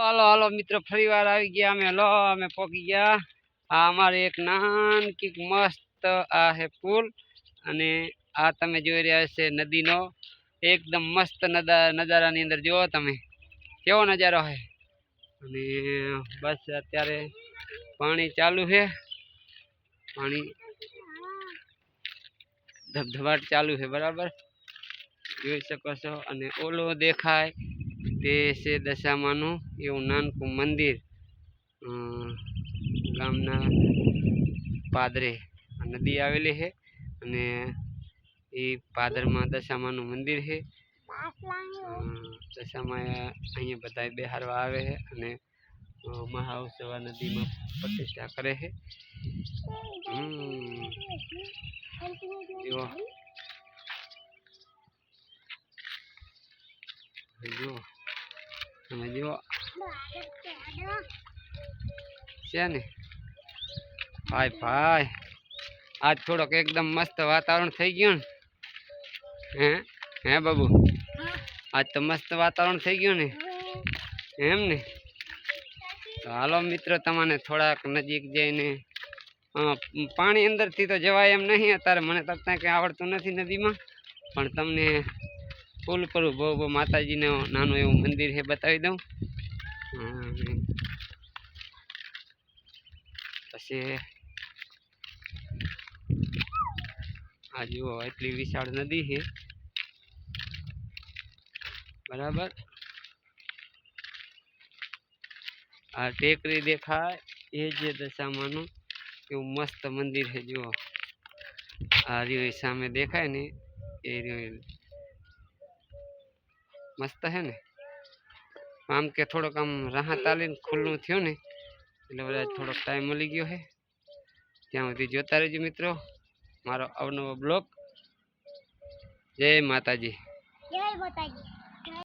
હાલો હાલો, મિત્રો ફરી વાર આવી ગયા અમે. લો, અમે પોકી ગયા. આ અમારે એક નાનકી મસ્ત આ હે પુલ અને આ તમે જોઈ રહ્યા છે નદીનો. એકદમ મસ્ત નદા, નજારાની અંદર જુઓ તમે. કેવો નજારો છે અને બસ અત્યારે પાણી ચાલુ છે પાણી ધબધબાટ ચાલુ છે બરાબર? જોઈ શકો છો. અને ઓલો દેખાય તે છે દશામાનું એવું નાનકું મંદિર ગામના પાદરે. નદી આવેલી છે અને એ પાદરમાં દશામાનું મંદિર છે. દશામાં અહીંયા બધા બેહારવા આવે છે અને અ, નદીમાં પ્રતિષ્ઠા કરે છે. જુઓ તમે જુઓ છે ને? ભાઈ ભાઈ, આજ થોડોક એકદમ મસ્ત વાતાવરણ થઈ ગયું ને. હે? હે બાબુ? આજ તો મસ્ત વાતાવરણ થઈ ગયું ને. એમ ને? તો હાલો મિત્રો, તમને થોડાક નજીક જઈને પાણી અંદરથી તો જવાય એમ નહીં. અત્યારે મને તો કંઈ આવડતું નથી નદીમાં. પણ તમને પુલ પર બહુ બહુ માતાજીનું નાનું એવું મંદિર છે બતાવી દઉં. અમ, પછી આ જુઓ એટલી વિશાળ નદી છે. બરાબર? આ ટેકરી દેખાય એ જે દશામાનું. એવું મસ્ત મંદિર છે જુઓ. આ રહ્યું એ સામે દેખાય ને એ રહ્યું એ. મસ્ત છે ને? આમ કે થોડોક આમ રાહત આલીને ખુલ્લું થયું ને, એટલે બધા થોડોક ટાઈમ મળી ગયો છે ત્યાં સુધી જોતા રહેજો મિત્રો. મારો અવનવો બ્લોગ. જય માતાજી. જય માતાજી.